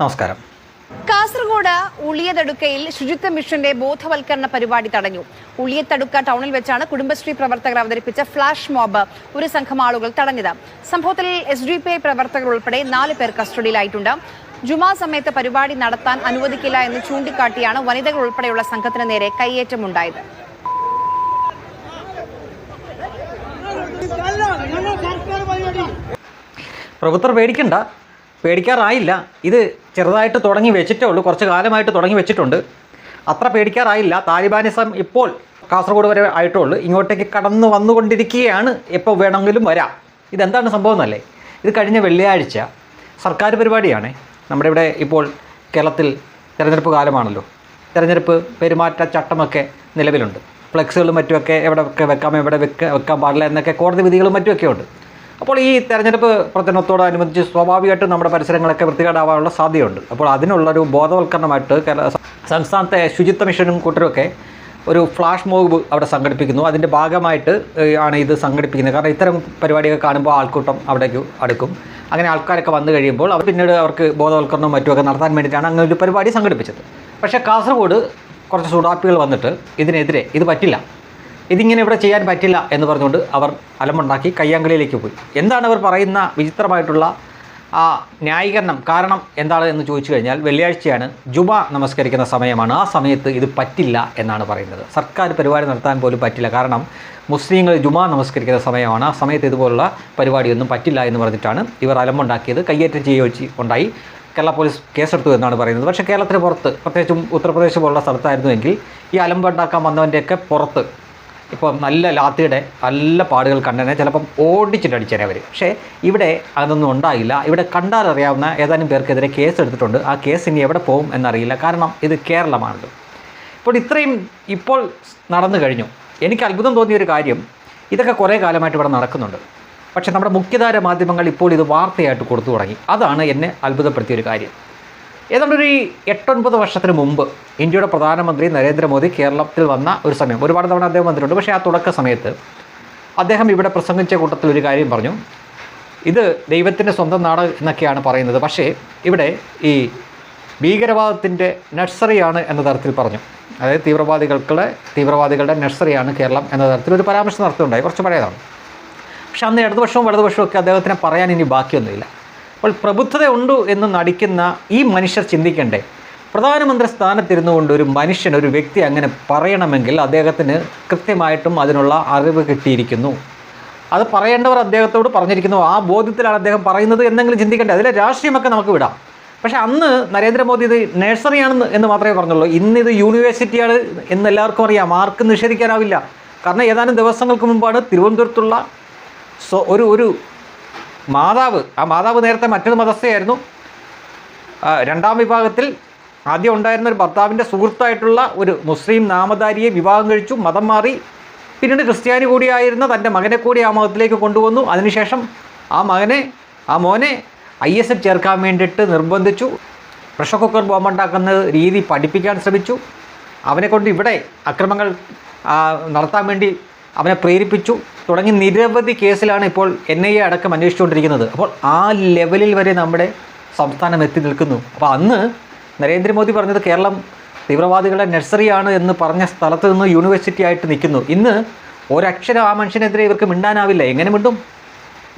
നമസ്കാരം. കാസർഗോഡ് ഉളിയതടുക്കയിൽ ശുചിത്വ മിഷന്റെ ബോധവൽക്കരണ പരിപാടി തടഞ്ഞു. ഉളിയത്തടുക്ക ടൗണിൽ വെച്ചാണ് കുടുംബശ്രീ പ്രവർത്തകർ അവതരിപ്പിച്ച ഫ്ലാഷ് മോബ് ഒരു സംഘം ആളുകൾ തടഞ്ഞത്. സംഭവത്തിൽ എസ് ഡി പി ഐ പ്രവർത്തകർ ഉൾപ്പെടെ നാല് പേർ കസ്റ്റഡിയിലായിട്ടുണ്ട്. ജുമാ സമയത്ത് പരിപാടി നടത്താൻ അനുവദിക്കില്ല എന്ന് ചൂണ്ടിക്കാട്ടിയാണ് വനിതകൾ ഉൾപ്പെടെയുള്ള സംഘത്തിന് നേരെ കയ്യേറ്റമുണ്ടായത്. പ്രഭുത്വർ പേടിക്കണ്ട. പേടിക്കാറായില്ല. ഇത് ചെറുതായിട്ട് തുടങ്ങി വെച്ചിട്ടേ ഉള്ളൂ. കുറച്ച് കാലമായിട്ട് തുടങ്ങി വെച്ചിട്ടുണ്ട്. അത്ര പേടിക്കാറായില്ല. താലിബാനിസം ഇപ്പോൾ കാസർഗോഡ് വരെ ആയിട്ടേ ഉള്ളൂ ഇങ്ങോട്ടേക്ക് കടന്നു വന്നുകൊണ്ടിരിക്കുകയാണ്. എപ്പോൾ വേണമെങ്കിലും വരാം. ഇതെന്താണ് സംഭവം എന്നല്ലേ? ഇത് കഴിഞ്ഞ വെള്ളിയാഴ്ച സർക്കാർ പരിപാടിയാണ്. നമ്മുടെ ഇവിടെ ഇപ്പോൾ കേരളത്തിൽ തിരഞ്ഞെടുപ്പ് കാലമാണല്ലോ. തിരഞ്ഞെടുപ്പ് പെരുമാറ്റ ചട്ടമൊക്കെ നിലവിലുണ്ട്. ഫ്ലെക്സുകളും മറ്റുമൊക്കെ എവിടെയൊക്കെ വെക്കാം എവിടെ വെക്ക വെക്കാൻ പാടില്ല എന്നൊക്കെ കോടതി വിധികളും മറ്റുമൊക്കെ ഉണ്ട്. അപ്പോൾ ഈ തെരഞ്ഞെടുപ്പ് പ്രചരണത്തോടനുബന്ധിച്ച് സ്വാഭാവികമായിട്ടും നമ്മുടെ പരിസരങ്ങളൊക്കെ വൃത്തികേടാവാനുള്ള സാധ്യതയുണ്ട്. അപ്പോൾ അതിനുള്ളൊരു ബോധവൽക്കരണമായിട്ട് സംസ്ഥാനത്തെ ശുചിത്വ മിഷനും കൂട്ടരുമൊക്കെ ഒരു ഫ്ലാഷ് മോബ് അവിടെ സംഘടിപ്പിക്കുന്നു. അതിന്റെ ഭാഗമായിട്ട് ആണ് ഇത് സംഘടിപ്പിക്കുന്നത്. കാരണം ഇത്തരം പരിപാടിയൊക്കെ കാണുമ്പോൾ ആൾക്കൂട്ടം അവിടേക്ക് അടുക്കും. അങ്ങനെ ആൾക്കാരൊക്കെ വന്നു കഴിയുമ്പോൾ അവർ പിന്നീട് അവർക്ക് ബോധവൽക്കരണവും മറ്റുമൊക്കെ നടത്താൻ വേണ്ടിയിട്ടാണ് അങ്ങനെ ഒരു പരിപാടി സംഘടിപ്പിച്ചത്. പക്ഷേ കാസർഗോഡ് കുറച്ച് സുഡാപ്പികൾ വന്നിട്ട് ഇതിനെതിരെ ഇത് പറ്റില്ല. ഇതിങ്ങനെ ഇവിടെ ചെയ്യാൻ പറ്റില്ല എന്ന് പറഞ്ഞുകൊണ്ട് അവർ അലമുണ്ടാക്കി കയ്യാങ്കളിയിലേക്ക് പോയി. എന്താണ് അവർ പറയുന്ന വിചിത്രമായിട്ടുള്ള ആ ന്യായീകരണം കാരണം എന്താണ് എന്ന് ചോദിച്ചു കഴിഞ്ഞാൽ വെള്ളിയാഴ്ചയാണ് ജുമ നമസ്കരിക്കുന്ന സമയമാണ്. ആ സമയത്ത് ഇത് പറ്റില്ല എന്നാണ് പറയുന്നത്. സർക്കാർ പരിപാടി നടത്താൻ പോലും പറ്റില്ല. കാരണം മുസ്ലിങ്ങൾ ജുമ നമസ്കരിക്കുന്ന സമയമാണ്. ആ സമയത്ത് ഇതുപോലുള്ള പരിപാടിയൊന്നും പറ്റില്ല എന്ന് പറഞ്ഞിട്ടാണ് ഇവർ അലമുണ്ടാക്കിയത് കയ്യേറ്റം ചെയ്യുക ഉണ്ടായി. കേരള പോലീസ് കേസെടുത്തു എന്നാണ് പറയുന്നത്. പക്ഷേ കേരളത്തിന് പുറത്ത് പ്രത്യേകിച്ചും ഉത്തർപ്രദേശ് പോലുള്ള സ്ഥലത്തായിരുന്നുവെങ്കിൽ ഈ അലമ്പുണ്ടാക്കാൻ വന്നവന്റെയൊക്കെ പുറത്ത് ഇപ്പോൾ നല്ല ലാത്തിയുടെ നല്ല പാടുകൾ കണ്ടനെ ചിലപ്പം ഓടിച്ചിട്ട് അടിച്ചേനെ അവർ പക്ഷേ ഇവിടെ അതൊന്നും ഉണ്ടായില്ല. ഇവിടെ കണ്ടാൽ അറിയാവുന്ന ഏതാനും പേർക്കെതിരെ കേസ് എടുത്തിട്ടുണ്ട്. ആ കേസ് ഇനി എവിടെ പോകും എന്നറിയില്ല. കാരണം ഇത് കേരളമാണല്ലോ. ഇപ്പോൾ ഇത്രയും ഇപ്പോൾ നടന്നു കഴിഞ്ഞു. എനിക്ക് അത്ഭുതം തോന്നിയ ഒരു കാര്യം ഇതൊക്കെ കുറേ കാലമായിട്ട് ഇവിടെ നടക്കുന്നുണ്ട്. പക്ഷേ നമ്മുടെ മുഖ്യധാര മാധ്യമങ്ങൾ ഇപ്പോൾ ഇത് വാർത്തയായിട്ട് കൊടുത്തു തുടങ്ങി. അതാണ് എന്നെ അത്ഭുതപ്പെടുത്തിയ ഒരു കാര്യം. ഏതാണ്ട് ഒരു എട്ടൊൻപത് വർഷത്തിന് മുമ്പ് ഇന്ത്യയുടെ പ്രധാനമന്ത്രി നരേന്ദ്രമോദി കേരളത്തിൽ വന്ന ഒരു സമയം ഒരുപാട് തവണ അദ്ദേഹം വന്നിട്ടുണ്ട്. പക്ഷേ ആ തുടക്ക സമയത്ത് അദ്ദേഹം ഇവിടെ പ്രസംഗിച്ച കൂട്ടത്തിൽ ഒരു കാര്യം പറഞ്ഞു. ഇത് ദൈവത്തിന്റെ സ്വന്തം നാട് എന്നൊക്കെയാണ് പറയുന്നത്. പക്ഷേ ഇവിടെ ഈ ഭീകരവാദത്തിന്റെ നഴ്സറിയാണ് എന്ന തരത്തിൽ പറഞ്ഞു. അതായത് തീവ്രവാദികൾക്കുള്ള തീവ്രവാദികളുടെ നഴ്സറിയാണ് കേരളം എന്ന തരത്തിൽ ഒരു പരാമർശം നടത്തുന്നുണ്ടായി കുറച്ച് പഴയതാണ്. പക്ഷേ അന്ന് ഇടതുപക്ഷവും വലതുപക്ഷവും ഒക്കെ അദ്ദേഹത്തിന് പറയാൻ ഇനി ബാക്കിയൊന്നുമില്ല. അപ്പോൾ പ്രബുദ്ധത ഉണ്ട് എന്ന് നടിക്കുന്ന ഈ മനുഷ്യർ ചിന്തിക്കണ്ടേ? പ്രധാനമന്ത്രി സ്ഥാനത്തിരുന്നു കൊണ്ട് ഒരു മനുഷ്യൻ ഒരു വ്യക്തി അങ്ങനെ പറയണമെങ്കിൽ അദ്ദേഹത്തിന് കൃത്യമായിട്ടും അതിനുള്ള അറിവ് കിട്ടിയിരിക്കുന്നു. അത് പറയേണ്ടവർ അദ്ദേഹത്തോട് പറഞ്ഞിരിക്കുന്നു ആ ബോധ്യത്തിലാണ് അദ്ദേഹം പറയുന്നത് എന്നെങ്കിലും ചിന്തിക്കേണ്ടത് അതിലെ രാഷ്ട്രീയമൊക്കെ നമുക്ക് വിടാം. പക്ഷേ അന്ന് നരേന്ദ്രമോദി ഇത് നഴ്സറിയാണെന്ന് എന്ന് മാത്രമേ പറഞ്ഞുള്ളൂ. ഇന്ന് ഇത് യൂണിവേഴ്സിറ്റിയാണ് എന്ന് എല്ലാവർക്കും അറിയാം. ആർക്കും നിഷേധിക്കാനാവില്ല. കാരണം ഏതാനും ദിവസങ്ങൾക്ക് മുമ്പാണ് തിരുവനന്തപുരത്തുള്ള സോ ഒരു ഒരു മാതാവ്. ആ മാതാവ് നേരത്തെ മറ്റൊരു മതസ്ഥയായിരുന്നു. രണ്ടാം വിഭാഗത്തിൽ ആദ്യം ഉണ്ടായിരുന്ന ഒരു ഭർത്താവിന്റെ സുഹൃത്തായിട്ടുള്ള ഒരു മുസ്ലിം നാമധാരിയെ വിവാഹം കഴിച്ചു. മതം മാറി. പിന്നീട് ക്രിസ്ത്യാനി കൂടിയായിരുന്ന തന്റെ മകനെ കൂടി ആ മതത്തിലേക്ക് കൊണ്ടുവന്നു. അതിനുശേഷം ആ മകനെ ആ മോനെ ഐ എസ് എഫ് ചേർക്കാൻ വേണ്ടിയിട്ട് നിർബന്ധിച്ചു. പ്രഷർ കുക്കർ ബോംബുണ്ടാക്കുന്ന രീതി പഠിപ്പിക്കാൻ ശ്രമിച്ചു. അവനെക്കൊണ്ട് ഇവിടെ അക്രമങ്ങൾ നടത്താൻ വേണ്ടി അവനെ പ്രേരിപ്പിച്ചു. തുടങ്ങി നിരവധി കേസിലാണ് ഇപ്പോൾ എൻ ഐ എ അടക്കം അന്വേഷിച്ചുകൊണ്ടിരിക്കുന്നത്. അപ്പോൾ ആ ലെവലിൽ വരെ നമ്മുടെ സംസ്ഥാനം എത്തി നിൽക്കുന്നു. അപ്പോൾ അന്ന് നരേന്ദ്രമോദി പറഞ്ഞത് കേരളം തീവ്രവാദികളുടെ നഴ്സറിയാണ് എന്ന് പറഞ്ഞ സ്ഥലത്ത് നിന്ന് യൂണിവേഴ്സിറ്റി ആയിട്ട് നിൽക്കുന്നു. ഇന്ന് ഒരക്ഷരം ആ മനുഷ്യനെതിരെ ഇവർക്ക് മിണ്ടാനാവില്ല. എങ്ങനെ മിണ്ടും?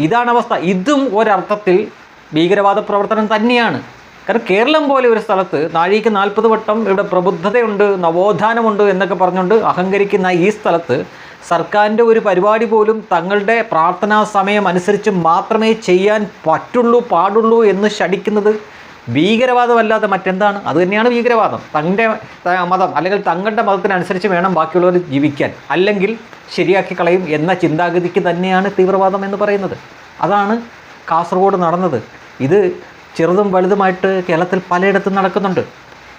ഇതാണ് അവസ്ഥ. ഇതും ഒരർത്ഥത്തിൽ ഭീകരവാദ പ്രവർത്തനം തന്നെയാണ്. കാരണം കേരളം പോലെ ഒരു സ്ഥലത്ത് നാഴിക്ക് നാൽപ്പത് വട്ടം ഇവിടെ പ്രബുദ്ധതയുണ്ട് നവോത്ഥാനമുണ്ട് എന്നൊക്കെ പറഞ്ഞുകൊണ്ട് അഹങ്കരിക്കുന്ന ഈ സ്ഥലത്ത് സർക്കാരിന്റെ ഒരു പരിപാടി പോലും തങ്ങളുടെ പ്രാർത്ഥനാ സമയം അനുസരിച്ച് മാത്രമേ ചെയ്യാൻ പറ്റുള്ളൂ പാടുള്ളൂ എന്ന് ശടിക്കുന്നത് ഭീകരവാദമല്ലാതെ മറ്റെന്താണ്? അത് തന്നെയാണ് ഭീകരവാദം. തന്റെ ത- മതം അല്ലെങ്കിൽ തങ്ങളുടെ മതത്തിനനുസരിച്ച് വേണം ബാക്കിയുള്ളവർ ജീവിക്കാൻ. അല്ലെങ്കിൽ ശരിയാക്കി കളയും എന്ന ചിന്താഗതിക്ക് തന്നെയാണ് തീവ്രവാദം എന്ന് പറയുന്നത്. അതാണ് കാസർഗോഡ് നടന്നത്. ഇത് ചെറുതും വലുതുമായിട്ട് കേരളത്തിൽ പലയിടത്തും നടക്കുന്നുണ്ട്.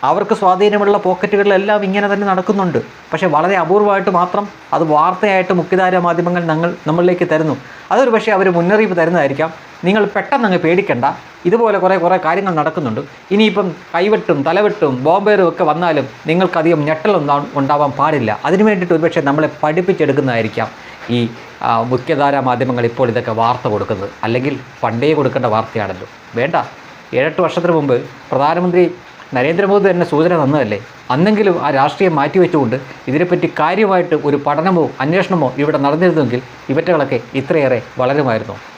അവർക്ക് സ്വാധീനമുള്ള പോക്കറ്റുകളിലെല്ലാം ഇങ്ങനെ തന്നെ നടക്കുന്നുണ്ട്. പക്ഷേ വളരെ അപൂർവമായിട്ട് മാത്രം അത് വാർത്തയായിട്ട് മുഖ്യധാര മാധ്യമങ്ങൾ ഞങ്ങൾ നമ്മളിലേക്ക് തരുന്നു. അതൊരു പക്ഷേ അവർ മുന്നറിയിപ്പ് തരുന്നതായിരിക്കാം. നിങ്ങൾ പെട്ടെന്ന് അങ്ങ് പേടിക്കണ്ട. ഇതുപോലെ കുറേ കുറേ കാര്യങ്ങൾ നടക്കുന്നുണ്ട്. ഇനിയിപ്പം കൈവെട്ടും തലവെട്ടും ബോംബേറും ഒക്കെ വന്നാലും നിങ്ങൾക്കധികം ഞെട്ടലൊന്നും ഉണ്ടാവാൻ പാടില്ല. അതിനു വേണ്ടിയിട്ട് ഒരുപക്ഷെ നമ്മളെ പഠിപ്പിച്ചെടുക്കുന്നതായിരിക്കാം ഈ മുഖ്യധാരാ മാധ്യമങ്ങൾ ഇപ്പോൾ ഇതൊക്കെ വാർത്ത കൊടുക്കുന്നത്. അല്ലെങ്കിൽ പണ്ടേ കൊടുക്കേണ്ട വാർത്തയാണല്ലോ. വേണ്ട. ഏഴെട്ട് വർഷത്തിന് മുമ്പ് പ്രധാനമന്ത്രി നരേന്ദ്രമോദി തന്നെ സൂചന തന്നതല്ലേ? അന്നെങ്കിലും ആ രാഷ്ട്രീയം മാറ്റിവെച്ചുകൊണ്ട് ഇതിനെപ്പറ്റി കാര്യമായിട്ട് ഒരു പഠനമോ അന്വേഷണമോ ഇവിടെ നടന്നിരുന്നെങ്കിൽ ഇവറ്റകളൊക്കെ ഇത്രയേറെ വളരുമായിരുന്നു.